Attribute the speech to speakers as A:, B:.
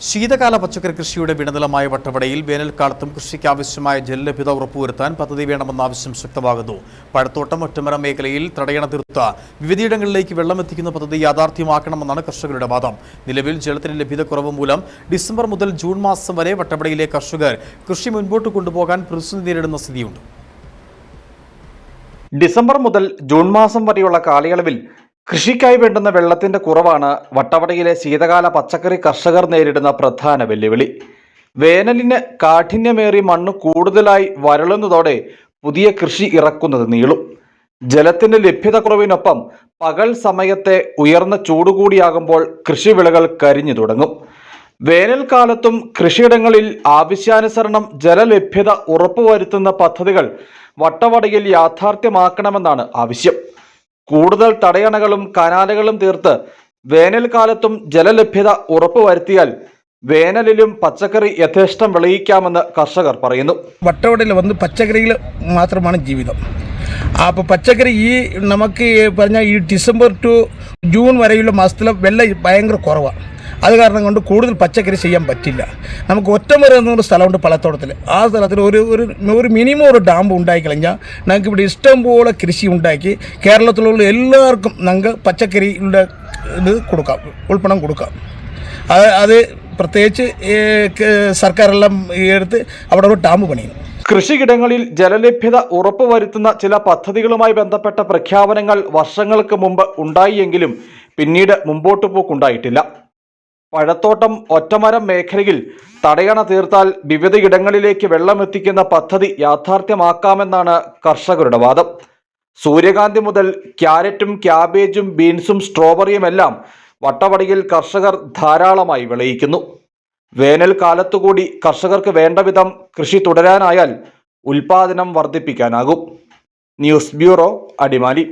A: ശീതകാല പച്ചക്കറി കൃഷിയുടെ വിടനിലമായ വട്ടവടയിൽ വേനൽക്കാലത്തും കൃഷിക്ക് ആവശ്യമായ ജലലഭ്യത ഉറപ്പുവരുത്താൻ പദ്ധതി വേണമെന്ന ആവശ്യം ശക്തമാകുന്നു. പഴത്തോട്ടം ഒറ്റമര മേഖലയിൽ തടയണ തീർത്ത വിവിധയിടങ്ങളിലേക്ക് വെള്ളമെത്തിക്കുന്ന പദ്ധതി യാഥാർത്ഥ്യമാക്കണമെന്നാണ് കർഷകരുടെ വാദം. നിലവിൽ ജലത്തിന് ലഭ്യതക്കുറവ് മൂലം ഡിസംബർ മുതൽ ജൂൺ മാസം വരെ വട്ടവടയിലെ കർഷകർ കൃഷി മുൻപോട്ട് കൊണ്ടുപോകാൻ പ്രതിസന്ധി നേരിടുന്ന സ്ഥിതിയുണ്ട്.
B: ഡിസംബർ മുതൽ ജൂൺ മാസം വരെയുള്ള കാലയളവിൽ കൃഷിക്കായി വേണ്ടുന്ന വെള്ളത്തിന്റെ കുറവാണ് വട്ടവടയിലെ ശീതകാല പച്ചക്കറി കർഷകർ നേരിടുന്ന പ്രധാന വെല്ലുവിളി. വേനലിന് കാഠിന്യമേറി മണ്ണ് കൂടുതലായി വരളുന്നതോടെ പുതിയ കൃഷി ഇറക്കുന്നത് നീളും. ജലത്തിന്റെ ലഭ്യത കുറവിനൊപ്പം പകൽ സമയത്തെ ഉയർന്ന ചൂട് കൂടിയാകുമ്പോൾ കൃഷിവിളകൾ കരിഞ്ഞു തുടങ്ങും. വേനൽക്കാലത്തും കൃഷിയിടങ്ങളിൽ ആവശ്യാനുസരണം ജലലഭ്യത ഉറപ്പുവരുത്തുന്ന പദ്ധതികൾ വട്ടവടയിൽ യാഥാർത്ഥ്യമാക്കണമെന്നാണ് ആവശ്യം. കൂടുതൽ തടയണകളും കനാലുകളും തീർത്ത് വേനൽക്കാലത്തും ജലലഭ്യത ഉറപ്പുവരുത്തിയാൽ വേനലിലും പച്ചക്കറി യഥേഷ്ടം വിളയിക്കാമെന്ന് കർഷകർ പറയുന്നു.
C: വട്ടവടയിൽ വന്ന് പച്ചക്കറികൾ മാത്രമാണ് ജീവിതം. അപ്പോൾ പച്ചക്കറി ഈ നമുക്ക് പറഞ്ഞ ഈ ഡിസംബർ ടു ജൂൺ വരെയുള്ള മാസത്തിൽ വെള്ളം ഭയങ്കര കുറവാണ് അത് കാരണം കൊണ്ട് കൂടുതൽ പച്ചക്കറി ചെയ്യാൻ പറ്റില്ല. നമുക്ക് ഒറ്റമുറ എന്നൊരു സ്ഥലമുണ്ട് പലത്തോട്ടത്തിൽ ആ സ്ഥലത്തിൽ ഒരു ഒരു ഒരു മിനിമം ഒരു ഡാം ഉണ്ടാക്കി കഴിഞ്ഞാൽ നമുക്ക് ഇവിടെ ഇഷ്ടം പോലെ കൃഷി ഉണ്ടാക്കി കേരളത്തിലുള്ള എല്ലാവർക്കും ഞങ്ങൾക്ക് പച്ചക്കറിയുടെ ഇത് കൊടുക്കാം ഉൾപ്പണം കൊടുക്കാം. അത് അത് പ്രത്യേകിച്ച് സർക്കാരെല്ലാം എടുത്ത് അവിടെ ഒരു ഡാം പണിയും.
B: കൃഷിയിടങ്ങളിൽ ജലലഭ്യത ഉറപ്പുവരുത്തുന്ന ചില പദ്ധതികളുമായി ബന്ധപ്പെട്ട പ്രഖ്യാപനങ്ങൾ വർഷങ്ങൾക്ക് മുമ്പ് ഉണ്ടായിയെങ്കിലും പിന്നീട് മുമ്പോട്ടു പോക്കുണ്ടായിട്ടില്ല. പഴത്തോട്ടം ഒറ്റമരം മേഖലയിൽ തടയണ തീർത്താൽ വിവിധയിടങ്ങളിലേക്ക് വെള്ളമെത്തിക്കുന്ന പദ്ധതി യാഥാർത്ഥ്യമാക്കാമെന്നാണ് കർഷകരുടെ വാദം. സൂര്യകാന്തി മുതൽ ക്യാരറ്റും ക്യാബേജും ബീൻസും സ്ട്രോബെറിയുമെല്ലാം വട്ടവടിയിൽ കർഷകർ ധാരാളമായി വിളയിക്കുന്നു. വേനൽക്കാലത്തുകൂടി കർഷകർക്ക് വേണ്ടവിധം കൃഷി തുടരാനായാൽ ഉൽപാദനം വർദ്ധിപ്പിക്കാനാകും. News bureau Adimali.